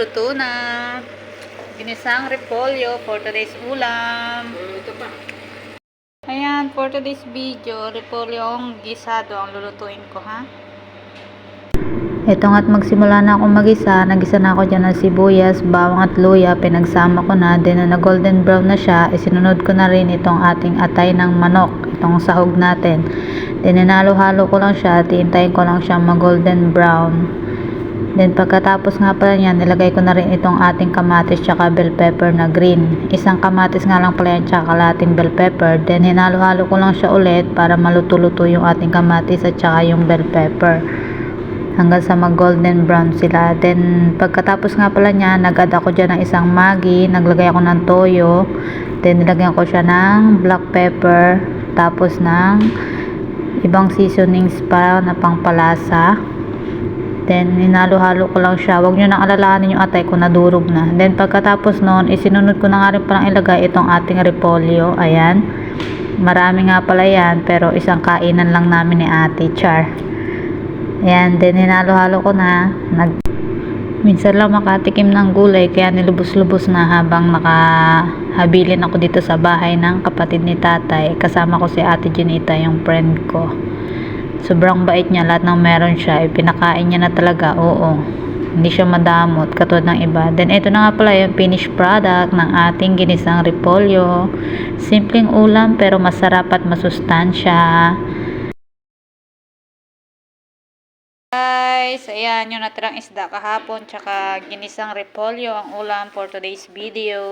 luto na. Ginisang repolyo for today's ulam. Ito pa. Ayan, for today's video, repolyong gisado ang lulutuin ko, ha? Ito nga't magsimula na akong magisa, nagisa na ako dyan ng sibuyas, bawang at luya, pinagsama ko na, then na golden brown na siya, isinunod ko na rin itong ating atay ng manok, itong sahog natin. Then ninalo-halo ko lang siya, tiintayin ko lang siya mag golden brown. Then pagkatapos nga pala niyan, nilagay ko na rin itong ating kamatis tsaka bell pepper na green. Isang kamatis nga lang pala yan tsaka kalating bell pepper. Then hinalo-halo ko lang siya ulit para maluto-luto yung ating kamatis at tsaka yung bell pepper. Hanggang sa mag golden brown sila. Then pagkatapos nga pala niya, nag-add ako dyan ng isang magi. Naglagay ako ng toyo. Then nilagyan ko siya ng black pepper. Tapos ng ibang seasonings pa na pangpalasa. Then, hinalo-halo ko lang siya. Huwag nyo nang alalahanin yung atay ko na durog na. Then, pagkatapos noon, isinunod ko na nga rin palang ilagay itong ating repolyo. Ayan. Marami nga pala yan, pero isang kainan lang namin ni ate Char. Ayan, then hinalo-halo ko na. Nag Minsan lang makatikim ng gulay, kaya nilubos-lubos na habang nakahabilin ako dito sa bahay ng kapatid ni tatay. Kasama ko si ate Junita, yung friend ko sobrang bait niya lahat ng meron siya ipinakain niya na talaga oo. Hindi siya madamot katulad ng iba. Then ito na nga pala yung finished product ng ating ginisang repolyo. Simpleng ulam pero masarap at masustansya. Guys ayan yung natirang isda kahapon tsaka ginisang repolyo ang ulam for today's video